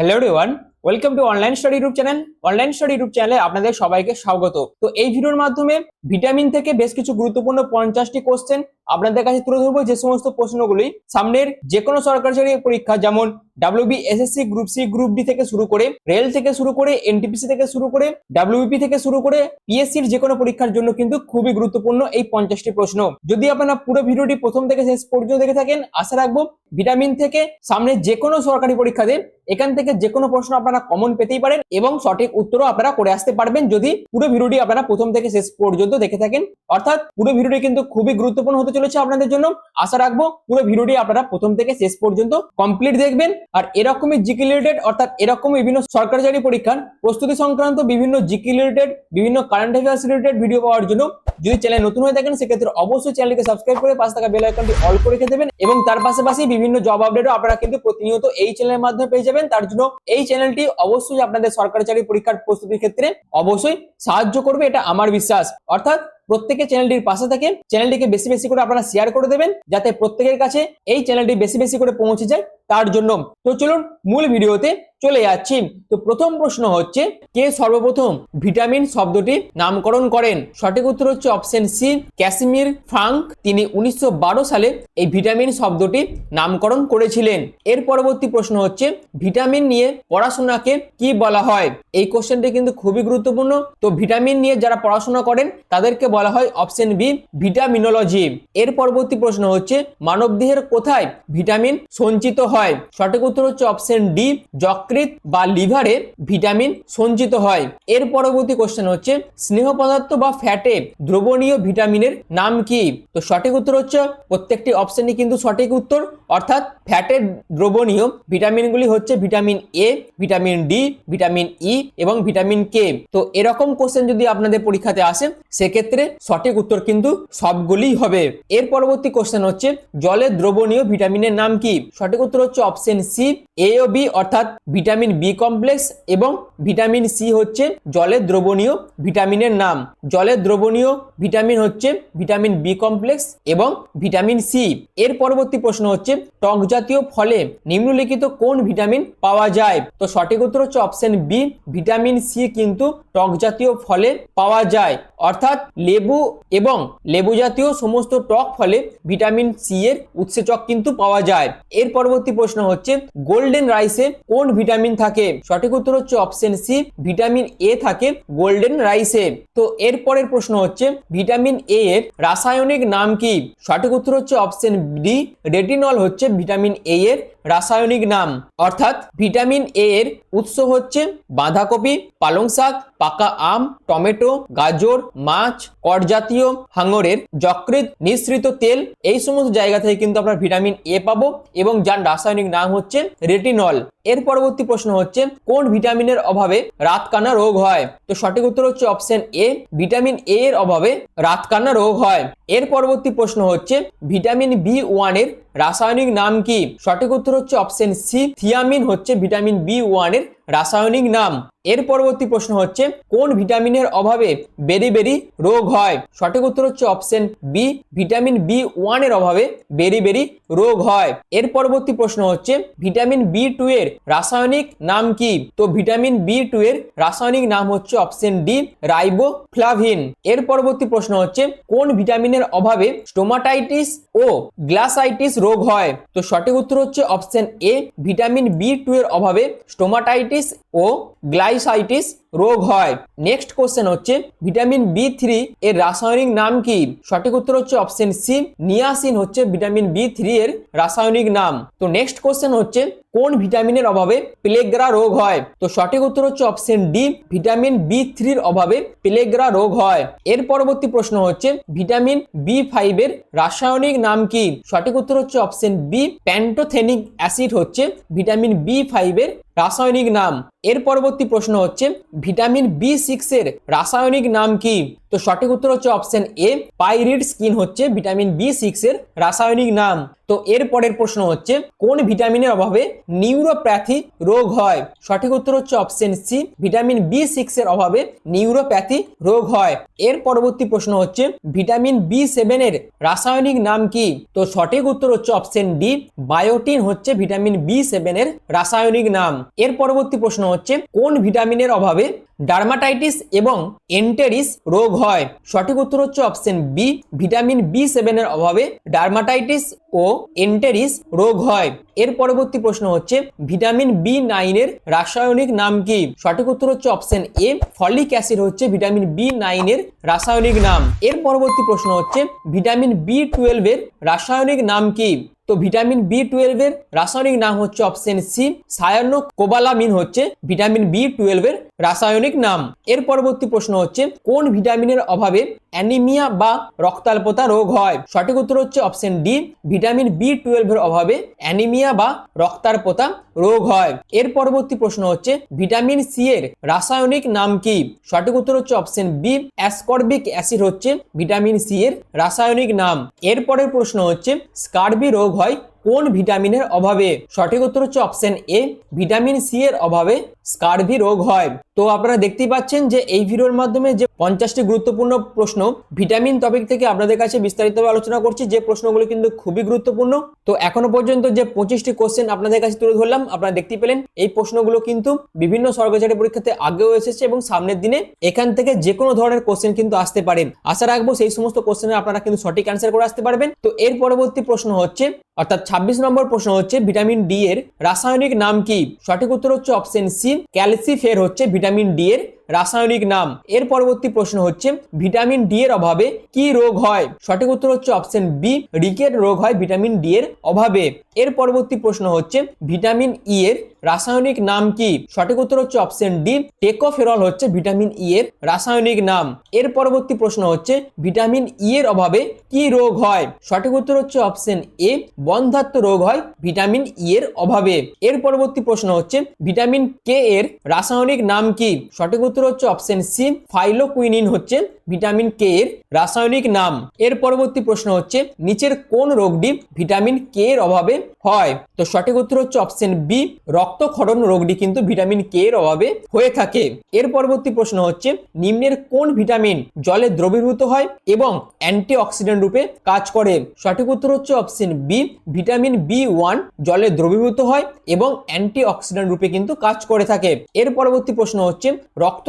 Hello everyone welcome to online study YouTube channel online study YouTube চ্যানেলে আপনাদের সবাইকে স্বাগত। তো এই ভিডিওর মাধ্যমে ভিটামিন থেকে বেশ কিছু গুরুত্বপূর্ণ পঞ্চাশটি কোশ্চেন আপনাদের কাছে তুলে ধরবো। যে সমস্ত প্রশ্নগুলি সামনের যে কোনো সরকারি পরীক্ষা, যেমন WB SSC group C group D থেকে শুরু করে রেল থেকে শুরু করে এনটিপিসি থেকে শুরু করে ডাব্লিউবিপি থেকে শুরু করে পিএসসির যে কোনো পরীক্ষার জন্য কিন্তু খুবই গুরুত্বপূর্ণ এই পঞ্চাশটি প্রশ্ন। যদি আপনারা পুরো ভিডিওটি প্রথম থেকে শেষ পর্যন্ত দেখে থাকেন, আশা রাখব ভিটামিন থেকে সামনে যে কোনো সরকারি পরীক্ষাতে এখান থেকে যে কোনো প্রশ্ন আপনারা কমন পেতেই পারেন এবং সঠিক উত্তরও আপনারা করে আসতে পারবেন যদি পুরো ভিডিওটি আপনারা প্রথম থেকে শেষ পর্যন্ত দেখে থাকেন। অর্থাৎ পুরো ভিডিওটি কিন্তু খুবই গুরুত্বপূর্ণ হতে চলেছে আপনাদের জন্য। আশা রাখব পুরো ভিডিওটি আপনারা প্রথম থেকে শেষ পর্যন্ত কমপ্লিট দেখবেন। আর এরকমই জিকে রিলেটেড অর্থাৎ এরকম বিভিন্ন সরকারি চাকরি পরীক্ষার প্রস্তুতি সংক্রান্ত বিভিন্ন জিকে রিলেটেড বিভিন্ন কারেন্ট অ্যাফেয়ার্স রিলেটেড ভিডিও পাওয়ার জন্য যদি চ্যানেল নতুন হয়ে থাকেন, সেক্ষেত্রে অবশ্যই চ্যানেলকে সাবস্ক্রাইব করে পাশে থাকা বেল আইকনটি অল করে রেখে দেবেন এবং তার পাশাপাশি বিভিন্ন জব আপডেটও আপনারা কিন্তু প্রতিনিয়ত এই চ্যানেলের মাধ্যমে পেয়ে যাবেন। তার জন্য এই চ্যানেলটি অবশ্যই আপনাদের সরকারি চাকরি পরীক্ষার প্রস্তুতির ক্ষেত্রে অবশ্যই সাহায্য করবে এটা আমার বিশ্বাস। অর্থাৎ প্রত্যেকে চ্যানেলটির পাশে থাকে চ্যানেলটিকে বেশি বেশি করে আপনারা শেয়ার করে দেবেন, যাতে প্রত্যেকের কাছে এই চ্যানেলটি বেশি বেশি করে পৌঁছে যায় তার জন্য। তো চলুন মূল ভিডিওতে চলে যাচ্ছি। তো প্রথম প্রশ্ন হচ্ছে, কে সর্বপ্রথম ভিটামিন শব্দটি নামকরণ করেন? সঠিক উত্তর হচ্ছে অপশন সি ক্যাসিমির ফ্রাঙ্ক তিনি উনিশশো বারো সালে এই ভিটামিন শব্দটি নামকরণ করেছিলেন। এর পরবর্তী প্রশ্ন হচ্ছে, ভিটামিন নিয়ে পড়াশোনাকে কি বলা হয়? এই কোশ্চেনটি কিন্তু খুবই গুরুত্বপূর্ণ। তো ভিটামিন নিয়ে যারা পড়াশোনা করেন, তাদেরকে হয় অপশন বি, ভিটামিনোলজি। এর পরবর্তী প্রশ্ন হচ্ছে, মানবদেহের কোথায় ভিটামিন সঞ্চিত হয়? সঠিক উত্তর হচ্ছে অপশন ডি যকৃত বা লিভারে ভিটামিন সঞ্চিত হয়। এর পরবর্তী কোশ্চেন হচ্ছে, স্নেহ পদার্থ বা ফ্যাটে দ্রবণীয় ভিটামিনের নাম কি? তো সঠিক উত্তর হচ্ছে, প্রত্যেকটি অপশনই কিন্তু সঠিক উত্তর, অর্থাৎ ফ্যাটের দ্রবণীয় ভিটামিনগুলি হচ্ছে vitamin A, vitamin D, vitamin E এবং ভিটামিন কে। তো এরকম কোশ্চেন যদি আপনাদের পরীক্ষাতে আসে, সেক্ষেত্রে সঠিক উত্তর কিন্তু সবগুলিই হবে। এর পরবর্তী কোশ্চেন হচ্ছে, জলে দ্রবণীয় ভিটামিনের নাম কি? সঠিক উত্তর হচ্ছে অপশন সি এ ও বি অর্থাৎ ভিটামিন বি কমপ্লেক্স এবং ভিটামিন সি হচ্ছে জলের দ্রবণীয় ভিটামিনের নাম। জলের দ্রবণীয় ভিটামিন হচ্ছে ভিটামিন বি কমপ্লেক্স এবং ভিটামিন সি এর পরবর্তী প্রশ্ন হচ্ছে, টক জাতীয় ফলে নিম্নলিখিত কোন ভিটামিন পাওয়া যায়? তো সঠিক উত্তর হচ্ছে অপশন বি ভিটামিন সি কিন্তু টক জাতীয় ফলে পাওয়া যায়। অর্থাৎ লেবু এবং লেবু জাতীয় সমস্ত টক ফলে ভিটামিন সি এর উৎসেচক কিন্তু পাওয়া যায়। এর পরবর্তী প্রশ্ন হচ্ছে, গোল্ডেন রাইসে কোন ভিটামিন থাকে? সঠিক উত্তর হচ্ছে অপশন সি, ভিটামিন এ থাকে গোল্ডেন রাইসে। তো এর পরের প্রশ্ন হচ্ছে, ভিটামিন এ এর রাসায়নিক নাম কি? সঠিক উত্তর হচ্ছে অপশন ডি, রেটিনল হচ্ছে ভিটামিন এ এর রাসায়নিক নাম। অর্থাৎ ভিটামিন এ এর উৎস হচ্ছে বাঁধাকপি, পালং শাক, পাকা আম, টমেটো, গাজর, মাছ কট জাতীয় হাঙরের যকৃত নিঃসৃত তেল। এই সমস্ত জায়গা থেকে কিন্তু আমরা ভিটামিন এ পাবো এবং যার রাসায়নিক নাম হচ্ছে রেটিনল। এর পরবর্তী প্রশ্ন হচ্ছে, কোন ভিটামিনের অভাবে রাতকানা রোগ হয়? তো সঠিক উত্তর হচ্ছে অপশন এ ভিটামিন এ এর অভাবে রাতকানা রোগ হয়। এর পরবর্তী প্রশ্ন হচ্ছে, ভিটামিন বি ওয়ানের রাসায়নিক নাম কি? সঠিক উত্তর হচ্ছে অপশন সি থিয়ামিন হচ্ছে ভিটামিন বি ওয়ানের রাসায়নিক নাম। এর পরবর্তী প্রশ্ন হচ্ছে, কোন ভিটামিনের অভাবে বেরি বেরি রোগ হয়? সঠিক উত্তর হচ্ছে অপশন বি, ভিটামিন বি ওয়ানের অভাবে বেরি বেরি রোগ হয়। এর পরবর্তী প্রশ্ন হচ্ছে, ভিটামিন বি টু এর রাসায়নিক নাম কি? তো ভিটামিন বি টু এর রাসায়নিক নাম হচ্ছে অপশন ডি, রাইবোফ্লাভিন। এর পরবর্তী প্রশ্ন হচ্ছে, কোন ভিটামিনের অভাবে স্টোমাটাইটিস ও গ্লাসাইটিস রোগ হয়? তো সঠিক উত্তর হচ্ছে option A, vitamin B two এর অভাবে স্টোমাটাইটিস ও eyesight is রোগ হয়। নেক্সট কোশ্চেন হচ্ছে ভিটামিন বি থ্রি এর রাসায়নিক নাম কি? সঠিক উত্তর হচ্ছে অপশন সি নিয়াসিন হচ্ছে ভিটামিন বি থ্রি এর রাসায়নিক নাম। তো নেক্সট কোশ্চেন হচ্ছে, কোন ভিটামিনের অভাবে প্লেগ্রা রোগ হয়? তো সঠিক উত্তর হচ্ছে অপশন ডি ভিটামিন বি থ্রির অভাবে প্লেগ্রা রোগ হয়। এর পরবর্তী প্রশ্ন হচ্ছে ভিটামিন বি ফাইভের রাসায়নিক নাম কি? সঠিক উত্তর হচ্ছে অপশন বি প্যান্টোথেনিক অ্যাসিড হচ্ছে ভিটামিন বি ফাইভের রাসায়নিক নাম। এর পরবর্তী প্রশ্ন হচ্ছে ভিটামিন বি সিক্স এর রাসায়নিক নাম কি? তো সঠিক উত্তর হচ্ছে অপশন এ, পাইরিড স্কিন হচ্ছে ভিটামিন বি সিক্স এর রাসায়নিক নাম। তো এর পরের প্রশ্ন হচ্ছে, কোন ভিটামিনের অভাবে নিউরোপ্যাথি রোগ হয়? সঠিক উত্তর হচ্ছে option C, vitamin B six এর অভাবে নিউরোপ্যাথি রোগ হয়। এর পরবর্তী প্রশ্ন হচ্ছে, ভিটামিন বি সেভেনের রাসায়নিক নাম কি? তো সঠিক উত্তর হচ্ছে অপশন ডি, বায়োটিন হচ্ছে ভিটামিন বি সেভেনের রাসায়নিক নাম। এর পরবর্তী প্রশ্ন হচ্ছে, কোন ভিটামিনের অভাবে ডার্মাটাইটিস এবং এন্টেরিস রোগ হয়। সঠিক উত্তর হচ্ছে অপশন বি ভিটামিন বি সেভেনের অভাবে ডার্মাটাইটিস ও এন্টেরিস রোগ হয়। এর পরবর্তী প্রশ্ন হচ্ছে ভিটামিন বি নাইনের রাসায়নিক নাম কি? সঠিক উত্তর হচ্ছে অপশন এ ফলিক অ্যাসিড হচ্ছে ভিটামিন বি নাইনের রাসায়নিক নাম। এর পরবর্তী প্রশ্ন হচ্ছে ভিটামিন বি টুয়েলভের রাসায়নিক নাম কি? তো ভিটামিন বি টুয়েলভের রাসায়নিক নাম হচ্ছে অপশন সি সায়ানো কোবালামিন হচ্ছে ভিটামিন বি টুয়েলভের রাসায়নিক নাম। এর পরবর্তী প্রশ্ন হচ্ছে, কোন ভিটামিনের অভাবে অ্যানিমিয়া বা রক্তাল্পতা রোগ হয়? সঠিক উত্তর হচ্ছে অপশন ডি, ভিটামিন বি টুয়েলভের অভাবে অ্যানিমিয়া বা রক্তাল্পতা রোগ হয়। এর পরবর্তী প্রশ্ন হচ্ছে, ভিটামিন সি এর রাসায়নিক নাম কি? সঠিক উত্তর হচ্ছে অপশন বি, অ্যাসকর্বিক অ্যাসিড হচ্ছে ভিটামিন সি এর রাসায়নিক নাম। এর পরের প্রশ্ন হচ্ছে, স্কার্বি রোগ হয় কোন ভিটামিনের অভাবে? সঠিক উত্তর হচ্ছে অপশন এ ভিটামিন সি এর অভাবে স্কারভি রোগ হয়। তো আপনারা দেখতেই পাচ্ছেন যে এই ভিডিওর মাধ্যমে যে পঞ্চাশটি গুরুত্বপূর্ণ প্রশ্ন ভিটামিন টপিক থেকে আপনাদের কাছে বিস্তারিতভাবে আলোচনা করছি, যে প্রশ্নগুলো কিন্তু খুবই গুরুত্বপূর্ণ। তো এখনও পর্যন্ত যে পঁচিশটি কোশ্চেন আপনাদের কাছে তুলে ধরলাম, আপনারা দেখতেই পেলেন এই প্রশ্নগুলো কিন্তু বিভিন্ন সরকারি পরীক্ষাতে আগেও এসেছে এবং সামনের দিনে এখান থেকে যে কোনো ধরনের কোশ্চেন কিন্তু আসতে পারে। আশা রাখব সেই সমস্ত কোশ্চেনের আপনারা কিন্তু সঠিক অ্যান্সার করে আসতে পারবেন। তো এর পরবর্তী প্রশ্ন হচ্ছে, অর্থাৎ ছাব্বিশ নম্বর প্রশ্ন হচ্ছে ভিটামিন ডি এর রাসায়নিক নাম কি? সঠিক উত্তর হচ্ছে অপশন সি। ক্যালসিফের হচ্ছে ভিটামিন ডি এর রাসায়নিক নাম। এর পরবর্তী প্রশ্ন হচ্ছে, ভিটামিন ডি এর অভাবে কি রোগ হয়? সঠিক উত্তর হচ্ছে অপশন বি, রিকেট রোগ হয় ভিটামিন ডি এর অভাবে। এর পরবর্তী প্রশ্ন হচ্ছে, ভিটামিন ই এর রাসায়নিক নাম কি? সঠিক উত্তর হচ্ছে অপশন ডি, টেকোফেরল হচ্ছে ভিটামিন ই এর রাসায়নিক নাম। এর পরবর্তী প্রশ্ন হচ্ছে, ভিটামিন ই এর অভাবে কি রোগ হয়? সঠিক উত্তর হচ্ছে অপশন এ, বন্ধাত্ম রোগ হয় ভিটামিন ই এর অভাবে। এর পরবর্তী প্রশ্ন হচ্ছে, ভিটামিন কে এর রাসায়নিক নাম কি? সঠিক উত্তর হচ্ছে অপশন সি ফাইলোকুইনিন হচ্ছে ভিটামিন কে এর রাসায়নিক নাম। এর পরবর্তী প্রশ্ন হচ্ছে, নিচের কোন রোগটি ভিটামিন কে এর অভাবে হয়? তো সঠিক উত্তর হচ্ছে অপশন বি রক্তক্ষরণ রোগটি কিন্তু ভিটামিন কে এর অভাবে হয়ে থাকে। এর পরবর্তী প্রশ্ন হচ্ছে, নিম্নের কোন ভিটামিন জলে দ্রবীভূত হয় এবং অ্যান্টিঅক্সিডেন্ট রূপে কাজ করে? সঠিক উত্তর হচ্ছে option B vitamin B one জলে দ্রবীভূত হয় এবং অ্যান্টিঅক্সিডেন্ট রূপে কিন্তু কাজ করে থাকে। এর পরবর্তী প্রশ্ন হচ্ছে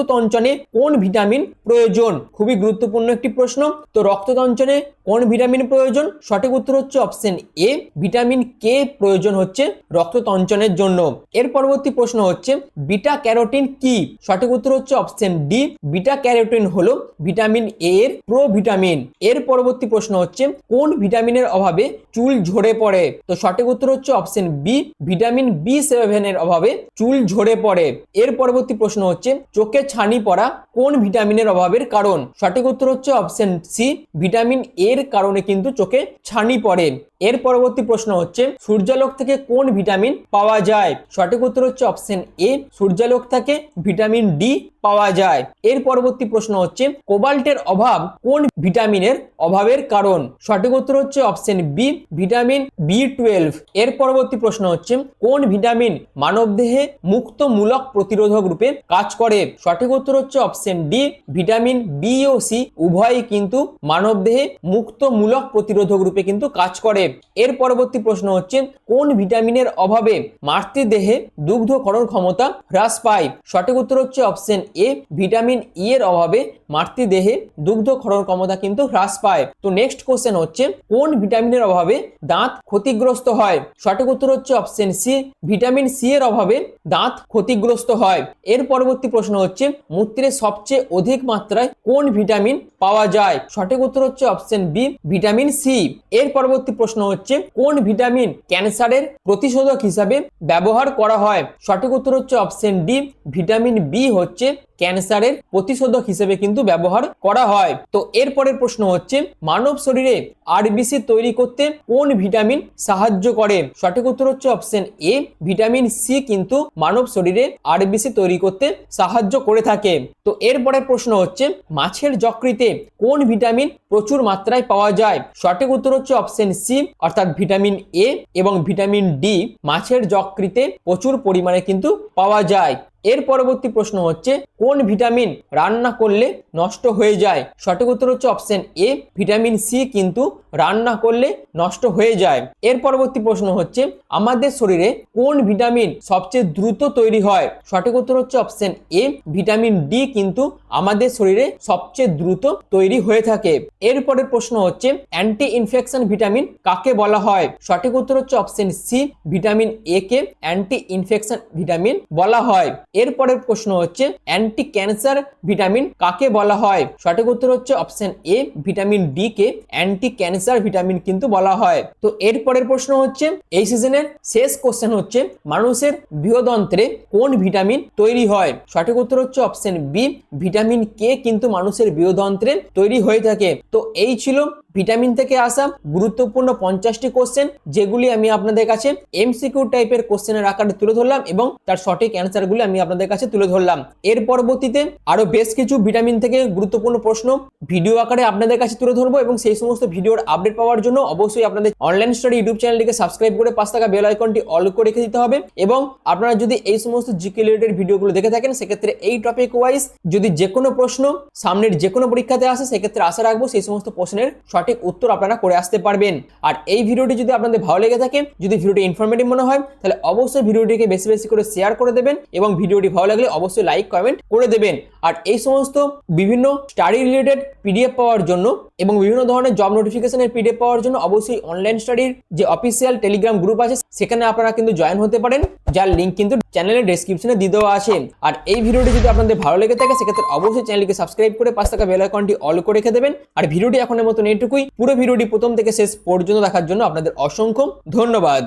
রক্ততঞ্চনে কোন ভিটামিন প্রয়োজন? খুবই গুরুত্বপূর্ণ একটি প্রশ্ন। তো রক্ততঞ্চনে কোন ভিটামিন প্রয়োজন? সঠিক উত্তর হচ্ছে অপশন এ। ভিটামিন কে প্রয়োজন হচ্ছে রক্ততঞ্চনের জন্য। এর পরবর্তী প্রশ্ন হচ্ছে, বিটা ক্যারোটিন কি? সঠিক উত্তর হচ্ছে অপশন ডি। বিটা ক্যারোটিন হলো ভিটামিন এ এর প্রো ভিটামিন এর পরবর্তী প্রশ্ন হচ্ছে, কোন ভিটামিনের অভাবে চুল ঝরে পড়ে? তো সঠিক উত্তর হচ্ছে অপশন বি। ভিটামিন বি সেভেনের অভাবে চুল ঝরে পড়ে। এর পরবর্তী প্রশ্ন হচ্ছে চোখে ছানি পড়া কোন ভিটামিনের অভাবের কারণ? সঠিক উত্তর হচ্ছে অপশন সি ভিটামিন এর কারণে কিন্তু চোখে ছানি পড়ে। এর পরবর্তী প্রশ্ন হচ্ছে, সূর্যালোক থেকে কোন ভিটামিন পাওয়া যায়? সঠিক উত্তর হচ্ছে অপশন এ সূর্যালোক থেকে ভিটামিন ডি পাওয়া যায়। এর পরবর্তী প্রশ্ন হচ্ছে, কোবাল্টের অভাব কোন ভিটামিনের অভাবের কারণ? সঠিক উত্তর হচ্ছে option B vitamin B twelve এর পরবর্তী প্রশ্ন হচ্ছে, কোন ভিটামিন মানবদেহে মুক্তমূলক প্রতিরোধক রূপে কাজ করে? সঠিক উত্তর হচ্ছে অপশন ডি ভিটামিন বি ও সি উভয়ই কিন্তু মানবদেহে মুক্তমূলক প্রতিরোধক রূপে কিন্তু কাজ করে। এর পরবর্তী প্রশ্ন হচ্ছে, কোন ভিটামিনের অভাবে মাতৃদেহে দুগ্ধকরণ ক্ষমতা হ্রাস পায়? সঠিক উত্তর হচ্ছে অপশন এ ভিটামিন ই এর অভাবে মাতৃদেহে দুগ্ধ ক্ষরণ ক্ষমতা কিন্তু হ্রাস পায়। তো নেক্সট কোশ্চেন হচ্ছে, কোন ভিটামিনের অভাবে দাঁত ক্ষতিগ্রস্ত হয়? সঠিক উত্তর হচ্ছে অপশন সি ভিটামিন সি এর অভাবে দাঁত ক্ষতিগ্রস্ত হয়। এর পরবর্তী প্রশ্ন হচ্ছে মূত্রে সবচেয়ে অধিক মাত্রায় কোন ভিটামিন পাওয়া যায়। সঠিক উত্তর হচ্ছে অপশন বি ভিটামিন সি এর পরবর্তী প্রশ্ন হচ্ছে, কোন ভিটামিন ক্যান্সারের প্রতিষেধক হিসাবে ব্যবহার করা হয়? সঠিক উত্তর হচ্ছে অপশন ডি ভিটামিন বি হচ্ছে ক্যান্সারের প্রতিষেধক হিসেবে কিন্তু ব্যবহার করা হয়। তো এরপরের প্রশ্ন হচ্ছে, মানব শরীরে আরবিসি তৈরি করতে কোন ভিটামিন সাহায্য করে? সঠিক উত্তর হচ্ছে অপশন এ ভিটামিন সি কিন্তু মানব শরীরে আরবিসি তৈরি করতে সাহায্য করে থাকে। তো এরপরের প্রশ্ন হচ্ছে, মাছের যকৃতে কোন ভিটামিন প্রচুর মাত্রায় পাওয়া যায়? সঠিক উত্তর হচ্ছে অপশন সি, অর্থাৎ ভিটামিন এ এবং ভিটামিন ডি। মাছের যকৃতে প্রচুর পরিমাণে কিন্তু পাওয়া যায়। এর পরবর্তী প্রশ্ন হচ্ছে, কোন ভিটামিন রান্না করলে নষ্ট হয়ে যায়? সঠিক উত্তর হচ্ছে অপশন এ ভিটামিন সি কিন্তু রান্না করলে নষ্ট হয়ে যায়। এর পরবর্তী প্রশ্ন হচ্ছে, আমাদের শরীরে কোন ভিটামিন সবচেয়ে দ্রুত তৈরি হয়? সঠিক উত্তর হচ্ছে অপশন এ ভিটামিন ডি কিন্তু আমাদের শরীরে সবচেয়ে দ্রুত তৈরি হয়ে থাকে। এরপরের প্রশ্ন হচ্ছে অ্যান্টি ইনফেকশন ভিটামিন কাকে বলা হয়? সঠিক উত্তর হচ্ছে অপশন সি ভিটামিন এ কে অ্যান্টি ইনফেকশন ভিটামিন বলা হয়। এরপরের প্রশ্ন হচ্ছে অ্যান্টি ক্যান্সার ভিটামিন কাকে বলা হয়? সঠিক উত্তর হচ্ছে অপশন এ ভিটামিন ডি কে অ্যান্টি ক্যান্সার ভিটামিন কিন্তু বলা হয়। তো এরপরের প্রশ্ন হচ্ছে, এই সিজনের শেষ কোশ্চেন হচ্ছে, মানুষের বৃহদন্ত্রে কোন ভিটামিন তৈরি হয়? সঠিক উত্তর হচ্ছে অপশন বি ভিটামিন কে কিন্তু মানুষের বৃহদন্ত্রে তৈরি হয়ে থাকে। তো এই ছিল ভিটামিন থেকে আসা গুরুত্বপূর্ণ পঞ্চাশটি কোশ্চেন যেগুলি আমি আপনাদের কাছে এমসিকিউ টাইপের কোশ্চেনের আকারে তুলে ধরলাম এবং তার সঠিক অ্যান্সারগুলি আমি আপনাদের কাছে তুলে ধরলাম। এর পরবর্তীতে আরও বেশ কিছু ভিটামিন থেকে গুরুত্বপূর্ণ প্রশ্ন ভিডিও আকারে আপনাদের কাছে তুলে ধরবো এবং সেই সমস্ত ভিডিওর আপডেট পাওয়ার জন্য অবশ্যই আপনাদের অনলাইন স্টাডি ইউটিউব চ্যানেলটিকে সাবস্ক্রাইব করে পাঁচ টাকা বেল আইকনটি অল করে রেখে দিতে হবে এবং আপনারা যদি এই সমস্ত জিকে রিলেটেড ভিডিওগুলো দেখে থাকেন, সেক্ষেত্রে এই টপিক ওয়াইজ যদি যে কোনো প্রশ্ন সামনের যে কোনো পরীক্ষাতে আসে, সেক্ষেত্রে আশা রাখব সেই সমস্ত প্রশ্নের উত্তর আপনারা করে আসতে পারবেন। আর এই ভিডিওটি যদি আপনাদের ভালো লেগে থাকে, যদি ভিডিওটি ইনফরমেটিভ মনে হয়, তাহলে অবশ্যই ভিডিওটিকে বেশি বেশি করে শেয়ার করে দেবেন এবং ভিডিওটি ভালো লাগলে অবশ্যই লাইক কমেন্ট করে দেবেন। আর এই সমস্ত বিভিন্ন স্টাডি রিলেটেড পিডিএফ পাওয়ার জন্য এবং বিভিন্ন ধরনের জব নোটিফিকেশনের পিডিএফ পাওয়ার জন্য অবশ্যই অনলাইন স্টাডির যে অফিসিয়াল টেলিগ্রাম গ্রুপ আছে, সেখানে আপনারা কিন্তু জয়েন হতে পারেন। যার লিঙ্ক কিন্তু চ্যানেলের ডেসক্রিপশনে দিয়ে দেওয়া আছে। আর এই ভিডিওটি যদি আপনাদের ভালো লেগে থাকে, সেক্ষেত্রে অবশ্যই চ্যানেলকে সাবস্ক্রাইব করে পাশ থাকা বেল আইকনটি অল করে রেখে দেবেন। আর ভিডিওটি এখনের মতন এইটুকুই। পুরো ভিডিওটি প্রথম থেকে শেষ পর্যন্ত দেখার জন্য আপনাদের অসংখ্য ধন্যবাদ।